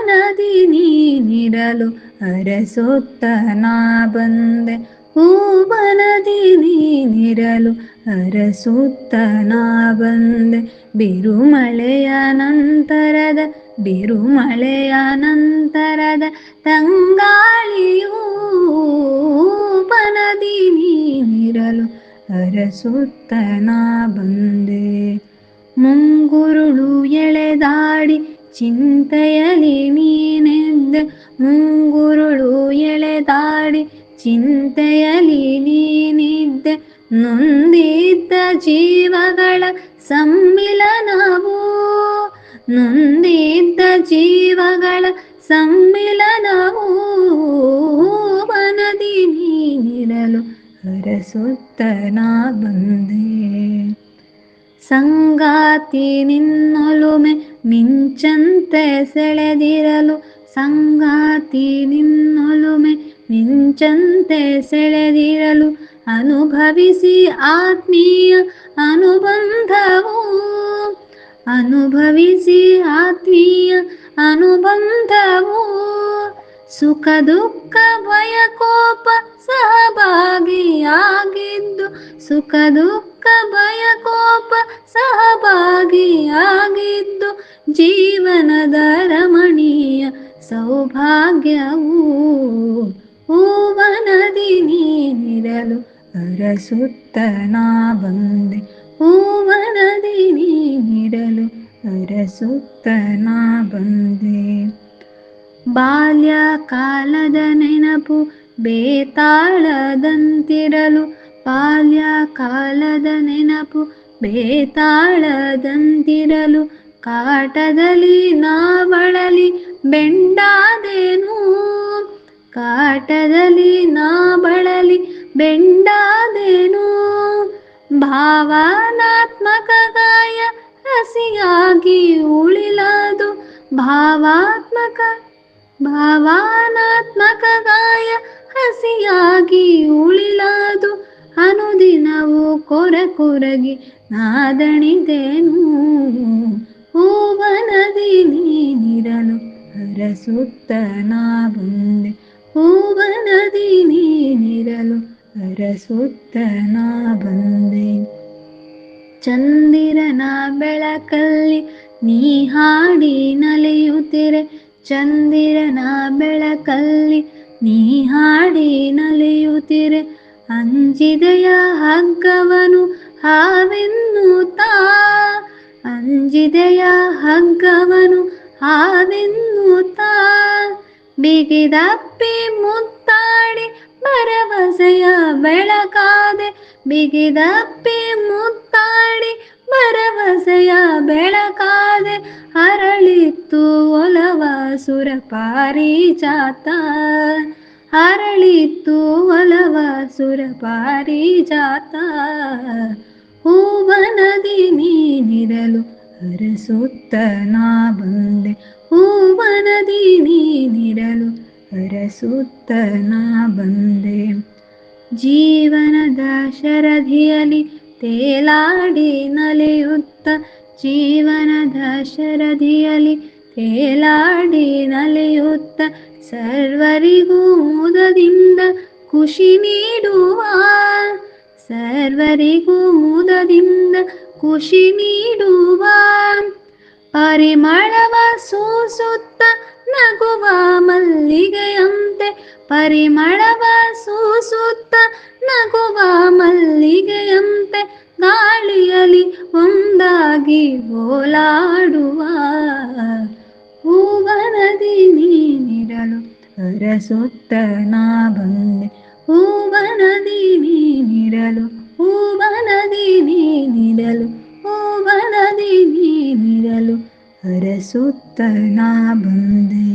ಹೂವನದಿ ನೀನಿರಲು ಅರಸುತ್ತ ನಾ ಬಂದೆ. ಹೂವನದಿ ನೀನಿರಲು ಅರಸುತ್ತ ನಾ ಬಂದೆ. ಬಿರುಮಳೆಯ ನಂತರದ ಬಿರುಮಳೆಯ ನಂತರದ ತಂಗಾಳಿಯೂ ಬನದಿ ನೀನಿರಲು ಅರಸುತ್ತ ನಾ ಬಂದೆ. ಮುಂಗುರುಳು ಎಳೆದಾಡಿ ಚಿಂತೆಯಲಿ ನೀನೆದ್ದೆ ಮುಂಗುರುಳು ಎಳೆದಾಡಿ ಚಿಂತೆಯಲಿ ನೀನಿದ್ದೆ ನೊಂದಿದ್ದ ಜೀವಗಳ ಸಮ್ಮಿಲನವು ನೊಂದಿದ್ದ ಜೀವಗಳ ಸಮ್ಮಿಲನವು ವನದಿ ನೀನಿರಲು ಹರಸುತ್ತ ನಾ ಬಂದೆ ಸಂಗಾತಿ ನಿನ್ನೊಲುಮೆ ಮಿಂಚಂತೆ ಸೆಳೆದಿರಲು. ಸಂಗಾತಿ ನಿನ್ನೊಲುಮೆ ಮಿಂಚಂತೆ ಸೆಳೆದಿರಲು. ಅನುಭವಿಸಿ ಆತ್ಮೀಯ ಅನುಬಂಧವು. ಅನುಭವಿಸಿ ಆತ್ಮೀಯ ಅನುಬಂಧವು. ಸುಖ, ದುಃಖ, ಭಯ, ಕೋಪ ಸಹಭಾಗಿಯಾಗಿದ್ದು, ಸುಖ, ದುಃಖ, ಭಯ, ಕೋಪ ಸಹಭಾಗಿಯಾಗಿದ್ದು, ಜೀವನದ ರಮಣೀಯ ಸೌಭಾಗ್ಯವು ಹೂವನದಿ ನೀರಲು ಅರಸುತ್ತ ನಾ ಬಂದೆ. ಹೂವನದಿ ನೀರಲು ಅರಸುತ್ತ ನಾ ಬಂದೆ. ಬಾಲ್ಯ ಕಾಲದ ನೆನಪು ಬೇತಾಳದಂತಿರಲು ಬಾಲ್ಯ ಕಾಲದ ನೆನಪು ಬೇತಾಳದಂತಿರಲು ಕಾಟದಲ್ಲಿ ನಾವಳಲಿ ಬೆಂಡಾದೇನು. ಕಾಟದಲ್ಲಿ ನಾ ಬಳಲಿ ಬೆಂಡಾದೇನು. ಭಾವನಾತ್ಮಕ ಗಾಯ ಹಸಿಯಾಗಿ ಉಳಿಲಾದು ಭಾವಾತ್ಮಕ ಭಾವನಾತ್ಮಕ ಗಾಯ ಹಸಿಯಾಗಿ ಉಳಿಲಾದು ಅನುದಿನವು ಕೊರ ಕೊರಗಿ ನಾದಣಿದೇನು ಹೂವನದಿ ನೀನಿರಲು ಹರಸುತ್ತ ನಾ ಬಂದೆ ಹೂವನದಿ ನೀನಿರಲು ಹರಸುತ್ತ ನಾ ಬಂದೆ ಚಂದಿರನ ಬೆಳಕಲ್ಲಿ ನೀ ಹಾಡಿ ನಲಿಯುತ್ತಿರೆ. ಚಂದಿರನ ಬೆಳಕಲ್ಲಿ ನೀ ಹಾಡಿ ನಲಿಯುತ್ತಿರೆ. ಅಂಜಿದೆಯ ಹಗ್ಗವನು ಹಾವೆನ್ನುತ್ತಾ ಅಂಜಿದೆಯ ಹಗ್ಗವನು ಹಾವೆನ್ನುತ್ತಾ ಬಿಗಿದಪ್ಪಿ ಮುತ್ತಾಡಿ ಭರವಸೆಯ ಬೆಳಕಾದೆ. ಬಿಗಿದಪ್ಪಿ ಮುತ್ತಾಡಿ ಭರವಸೆಯ ಬೆಳಕಾದೆ ಅರಳಿತ್ತು ಒಲವ ಸುರಪಾರಿ ಜಾತ. ಅರಳಿತ್ತು ಒಲವ ಜಾತ. ಹೂವ ಹೂವನದಿ ನೀನಿರಲು ಹರಸುತ್ತ ನಾ ಬಂದೆ. ಹೂವನದಿ ನೀನಿರಲು ಹರಸುತ್ತ ನಾ ಬಂದೆ. ಜೀವನದ ಶರಧಿಯಲಿ ತೇಲಾಡಿ ನಲಿಯುತ್ತ ಜೀವನದ ಶರದಿಯಲಿ ತೇಲಾಡಿ ನಲಿಯುತ್ತ ಸರ್ವರಿಗೂ ಮುದದಿಂದ ಖುಷಿ ನೀಡುವ. ಸರ್ವರಿಗೂ ಮುದದಿಂದ ಖುಷಿ ನೀಡುವ. ಪರಿಮಳವ ಸೂಸುತ್ತ ನಗುವ ಮಲ್ಲಿಗೆಯಂತೆ. ಪರಿಮಳವ ಸೂಸುತ್ತ ನಗುವ ಮಲ್ಲಿಗೆಯಂತೆ ಹರಸುತ್ತ ನಾ ಬಂದೆ ಹೂವನದಿ ನೀನಿರಲು ಹೂವನದಿ ನೀನಿರಲು ಹೂವನದಿ ನೀನಿರಲು ಹರಸುತ್ತ ನಾ ಬಂದೆ